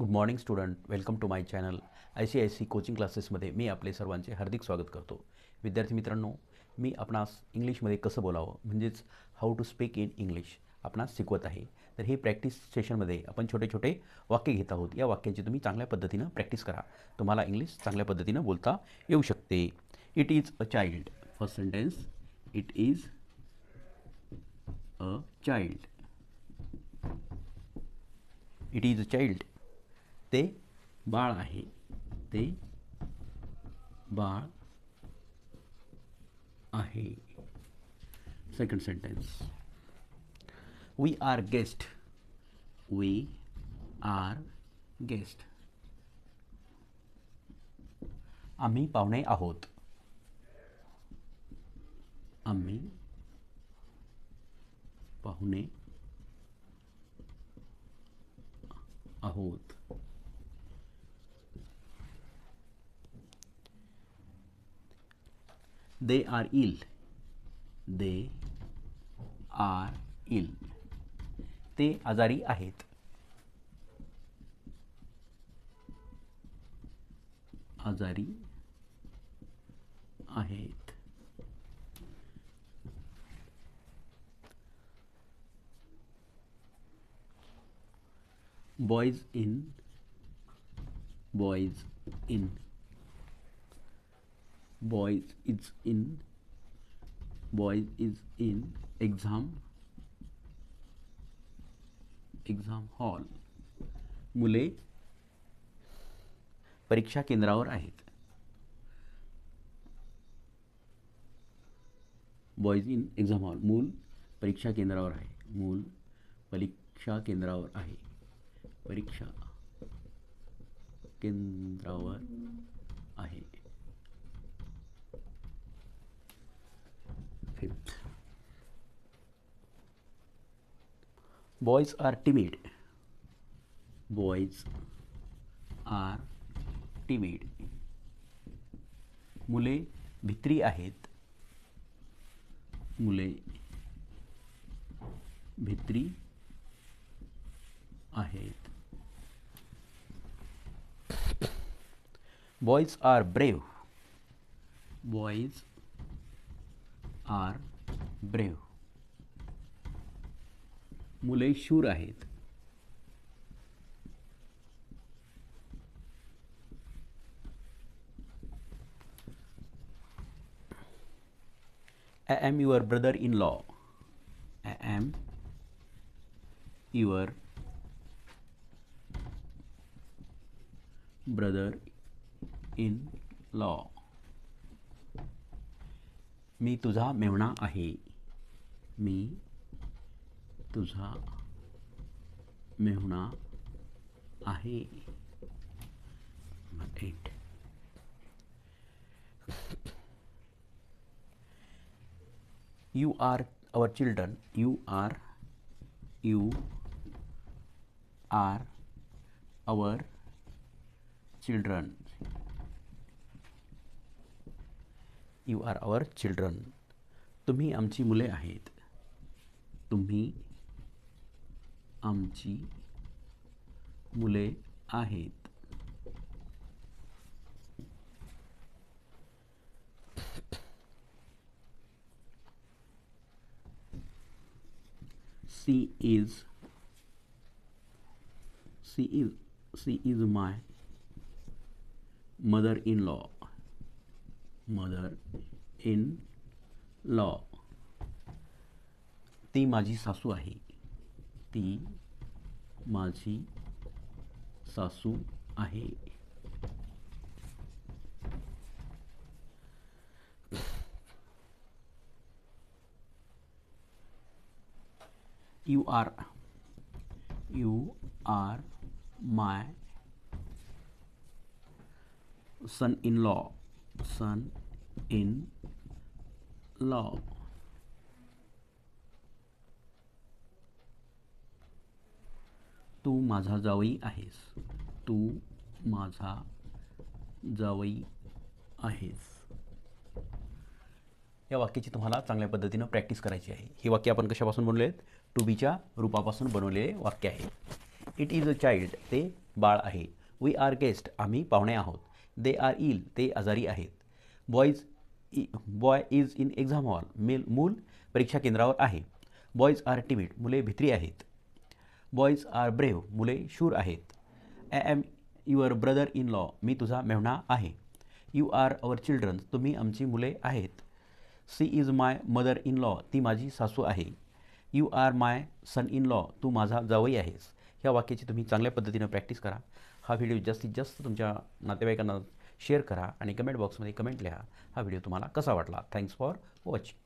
Good morning student welcome to my channel I C I C coaching क्लासेसमध्ये मी आपले सर्वांचे हार्दिक स्वागत करतो. विद्यार्थी मित्रांनो मी आपणास इंग्लिशमध्ये कसं बोलावं म्हणजेच how to speak in English आपणास शिकवत आहे. तर हे प्रॅक्टिस सेशनमध्ये आपण छोटे छोटे वाक्य घेत आहोत. या वाक्यांची तुम्ही चांगल्या पद्धतीनं प्रॅक्टिस करा. तुम्हाला इंग्लिश चांगल्या पद्धतीनं बोलता येऊ शकते. It is a child first sentence it is a child it is a child ते बाळ आहे. ते बाळ आहे. Second sentence we are guest we are guest आम्ही पाहुणे आहोत. आम्ही पाहुणे आहोत. They are ill they are इल ते आजारी आहेत आजारी आहेत boys in boys in boys is in boys is in exam exam hall. मुले परीक्षा केंद्रावर आहेत. बॉईज इन एक्झाम हॉल मूल परीक्षा केंद्रावर आहे. मूल परीक्षा केंद्रावर आहे. परीक्षा केंद्रावर आहे. Boys are timid. Boys are timid. मुले भित्री आहेत मुले भित्री आहेत boys are brave boys are brave मुले शूर आहेत. I am your brother in law I am your brother in law मी तुझा मेवणा आहे. मी तुझा मेहुणा आहे. At you are our children you are you are our children you are our children तुम्ही आमची मुले आहेत. तुम्ही आमची मुले आहेत. She is she is she is my mother in law mother in law ती माझी सासू आहे. ती माझी सासू आहे. You are you are my son in law son in law तू माझा जावई आहेस. तू माझा जावई आहेस. या वाक्याची तुम्हाला चांगल्या पद्धतीनं प्रॅक्टिस करायची आहे. ही वाक्य आपण कशापासून बनवले आहेत टू बीच्या रूपापासून बनवलेले वाक्य आहे. इट इज अ चाइल्ड ते बाळ आहे. वी आर गेस्ट आम्ही पाहुणे आहोत. दे आर इल ते आजारी आहेत. Boys boy is in exam hall mail मूल परीक्षा केंद्रावर आहे. बॉईज आर टिमिड मुले भित्री आहेत. बॉईज आर ब्रेव मुले शूर आहेत. I am your brother in law मी तुझा मेहणा आहे. यू आर अवर चिल्ड्रन तुम्ही आमची मुले आहेत. She is my mother in law ती माझी सासू आहे. You are my son in law तू माझा जावई आहेस. ह्या वाक्याची तुम्ही चांगल्या पद्धतीनं प्रॅक्टिस करा. हा व्हिडिओ जास्तीत जास्त तुमच्या नातेवाईकांना शेअर करा आणि कमेंट बॉक्समध्ये कमेंट लिहा. हा व्हिडिओ तुम्हाला कसा वाटला? Thanks for watching